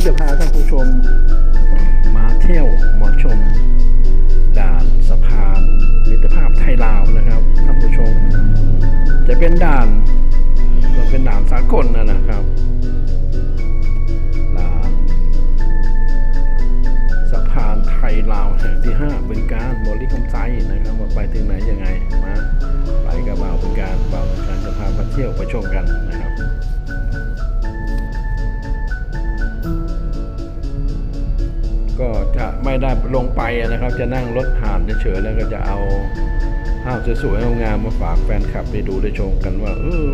นี้จะพาท่านผู้ชม มาเที่ยวมาชมด่านสะพานมิตรภาพไทยลาวนะครับท่านผู้ชม จะเป็นด่านก็เป็นด่านสากลนนะครับด่านสะพานไทยลาวแห่งที่ 5 เป็นการบริคำไซนะครับว่าไปถึงไหนยังไงมา ลงไปนะครับ จะนั่งรถผ่านเฉยๆแล้วก็จะเอาภาพสวยๆงามมาฝากแฟนคลับได้ดูได้ชมกันว่าเออ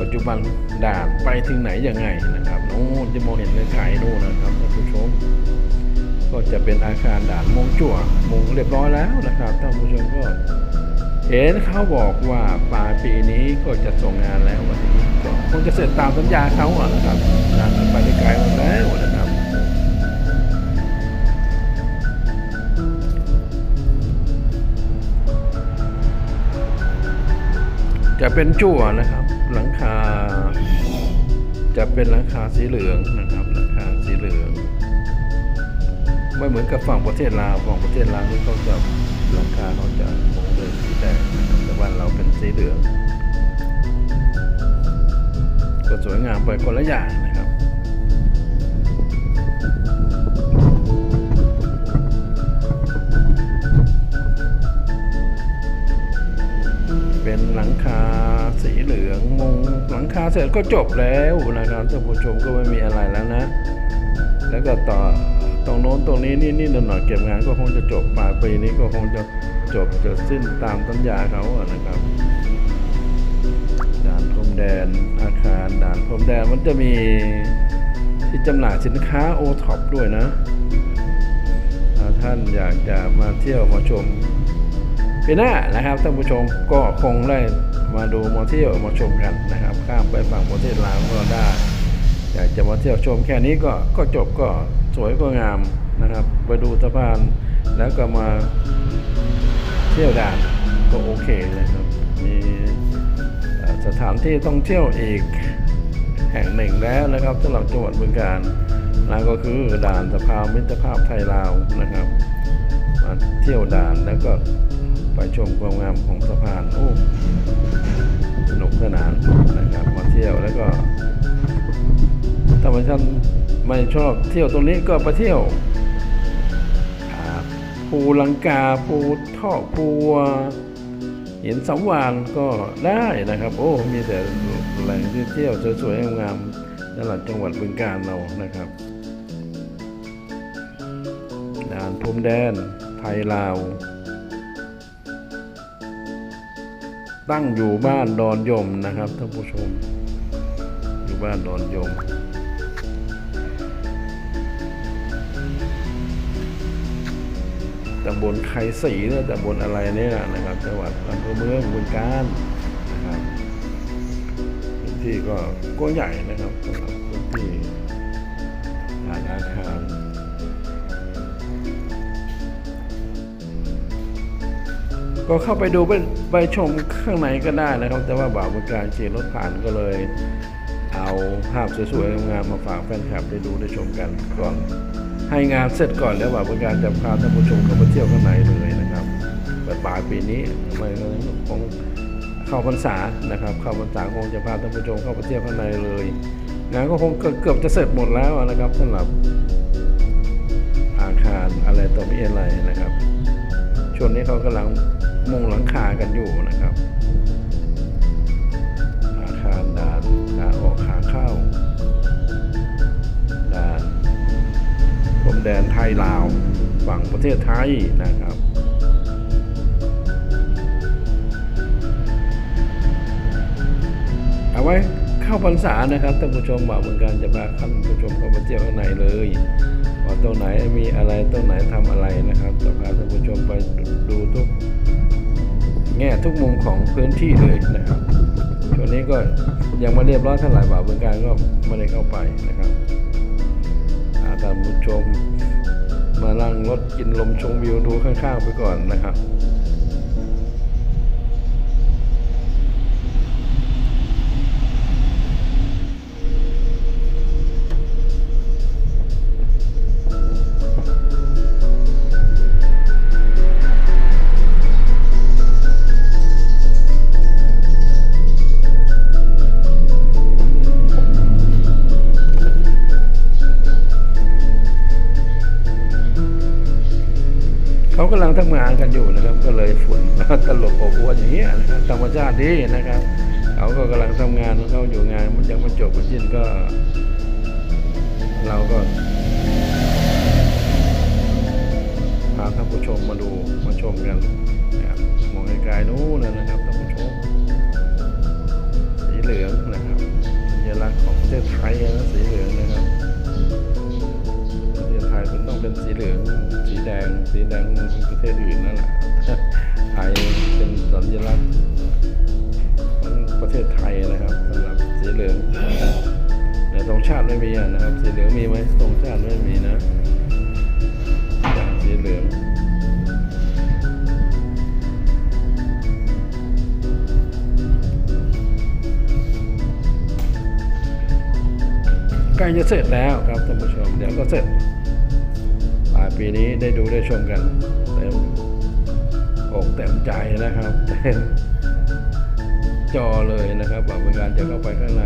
ปัจจุบันด่านไปถึงไหนยังไงนะครับโน้นจะมองเห็นไกลๆนู่นนะครับท่านผู้ชม ก็จะเป็นอาคารด่านมงจั่วมงเรียบร้อยแล้วนะครับท่านผู้ชมก็เห็นเขาบอกว่าปลายปีนี้ก็จะส่งงานแล้ววันนี้ก็คงจะเสร็จตามสัญญาเขาอะนะครับด่านไปได้ไกลแล้วนะ จะเป็นจั่วนะครับ หลังคา จะเป็นหลังคาสีเหลืองนะครับหลังคาสีเหลือง ไม่เหมือนกับฝั่งประเทศลาวฝั่งประเทศลาวนี่เขาจะหลังคาเขาจะมงเลยสีแดงนะครับแต่บ้านเราเป็นสีเหลือง ก็สวยงามไปคนละอย่างนะ เป็นหลังคาสีเหลืองมงหลังคาเสร็จก็จบแล้วนะครับท่านผู้ชมก็ไม่มีอะไรแล้วนะ แล้วก็ต่อตรงโน้นตรงนี้นี่นี่หน่อยๆเก็บงานก็คงจะจบปลายปีนี้ก็คงจะจบจะสิ้นตามสัญญาเขาอะนะครับ ด่านพรมแดนอาคารด่านพรมแดนมันจะมีที่จำหน่ายสินค้าโอท็อปด้วยนะถ้าท่านอยากจะมาเที่ยวมาชม ปีหน้านะครับท่านผู้ชมก็คงได้มาดูมาเที่ยวมาชมกันนะครับข้ามไปฝั่งประเทศลาวก็ได้อยากจะมาเที่ยวชมแค่นี้ก็ก็จบก็สวยก็งามนะครับไปดูสะพานแล้วก็มาเที่ยวด่านก็โอเคเลยครับมีสถานที่ท่องเที่ยวอีกแห่งหนึ่งแล้วนะครับสำหรับจังหวัดบึงกาฬนั่นก็คือด่านสะพานมิตรภาพไทยลาวนะครับมาเที่ยวด่านแล้วก็ ไปชมความงามของสะพานโอ้สนุกสนานนะครับมาเที่ยวแล้วก็ถ้าท่านไม่ชอบเที่ยวตรงนี้ก็ไปเที่ยวภูลังกาภูท่อภูเหินสำวานก็ได้นะครับ โอ้มีแต่แหล่งที่เที่ยวสวยๆงามๆนั่นหละจังหวัดบึงกาฬเรานะครับด่านพรมแดนไทยลาว ตั้งอยู่บ้านดอนยมนะครับท่านผู้ชม อยู่บ้านดอนยมตำบลไคศรีเนี่ยตำบลอะไรเนี่ยนะครับจังหวัดอำเภอเมืองบึงกาฬนะครับพื้นที่ก็ก็ใหญ่นะครับสำหรับพื้นที่ทางอาคาร ก็เข้าไปดูไปไปชมข้างในก็ได้นะครับ แต่ว่าบ่าวบริการขี่รถผ่านก็เลย เอาภาพสวยๆงามมาฝากแฟนคลับได้ดูได้ชมกันก่อน ให้งานเสร็จก่อนแล้วบ่าวบริการจะพาท่านผู้ชมเข้าไปเที่ยวข้างในเลยนะครับเปิดปลายปีนี้ไมคงเข้าพรรษานะครับ เข้าพรรษาคงจะพาท่านผู้ชมเข้าไปเที่ยวข้างในเลยงานก็คงเกือบจะเสร็จหมดแล้วนะครับสำหรับอาคารอะไรต่อมีอะไรนะครับช่วงนี้เขากำลัง มุงหลังคากันอยู่นะครับอาคารด่านขาออกขาเข้าด่านพรมแดนไทยลาวฝั่งประเทศไทยนะครับเอาไว้เข้าพรรษานะครับท่านผู้ชมบ่าวเมืองการจะพาท่านผู้ชมเข้ามาเที่ยวข้างในเลยว่าตรงไหนมีอะไรตรงไหนทำอะไรนะครับจะพาท่านผู้ชมไปดูทุก แง่ทุกมุมของพื้นที่เลยนะครับช่วงนี้ก็ยังไม่เรียบร้อยเท่าไหร่บ่าวเมืองการก็ไม่ได้เข้าไปนะครับหาท่านผู้ชมมานั่งรถกินลมชมวิวดูข้างๆไปก่อนนะครับ กำลังทำงานกันอยู่นะครับ ก็เลยฝุ่นตลบอบอวนอย่างเงี้ยนะครับธรรมชาติดีนะครับเขาก็กำลังทำงานของเขาอยู่งาน มันยังไม่จบมันสิ้นก็ เราก็พาท่านผู้ชมมาดูมาชมกันนะครับมองไกลๆนู้นนะครับ ประเทศอื่นนั่นแหละไทยเป็นสัญลักษณ์ของประเทศไทยนะครับสำหรับสีเหลืองแต่ตรงชาติไม่มีอะนะครับสีเหลืองมีไหมตรงชาติไม่มีนะสีเหลืองใกล้จะเสร็จแล้วครับท่านผู้ชมเดี๋ยวก็เสร็จปลายปีนี้ได้ดูได้ชมกันเต็ม อกเต็มใจนะครับจอเลยนะครับบอกเป็นการจะเข้าไปข้างใน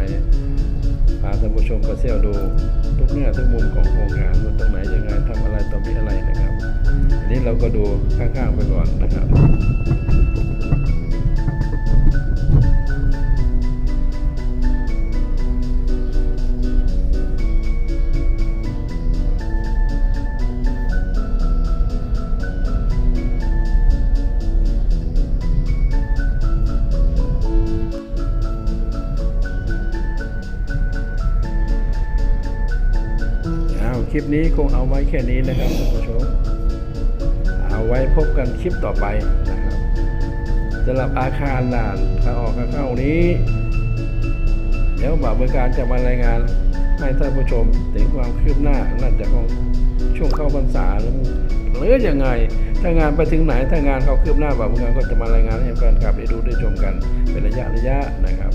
พาท่านผู้ชมไปเที่ยวดูทุกแง่ทุกมุมของโครงการว่าตรงไหนยังไงทำอะไรตอนนี้อะไรนะครับอันนี้เราก็ดูข้างๆไปก่อนนะครับ ลิปนี้คงเอาไว้แค่นี้นะครับท่านผู้ชม เอาไว้พบกันคลิปต่อไปนะครับสำหรับอาคารด่านขาออกขาเข้านี้เดี๋ยวบ่าวบริการจะมารายงานให้ท่านผู้ชมถึงความคืบหน้าน่าจะของช่วงเข้าพรรษาหรือหรือยังไง ถ้างานไปถึงไหน ถ้างานเขาคืบหน้าบ่าวบริการก็จะมารายงานให้แฟนคลับได้ดูได้ชมกันเป็นระยะระยะนะครับ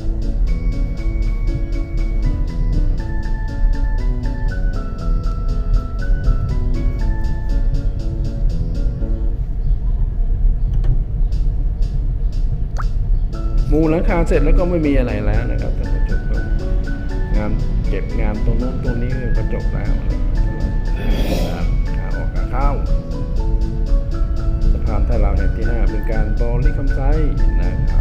มูหลังคาเสร็จแล้วก็ไม่มีอะไรแล้วนะครับท่านผู้ชมงานเก็บงานตรงนู้นตรงนี้ก็จบแล้วนะครับขาออกขาเข้าสะพานท่าเราแห่งที่5เป็นการบริคำไซนะครับ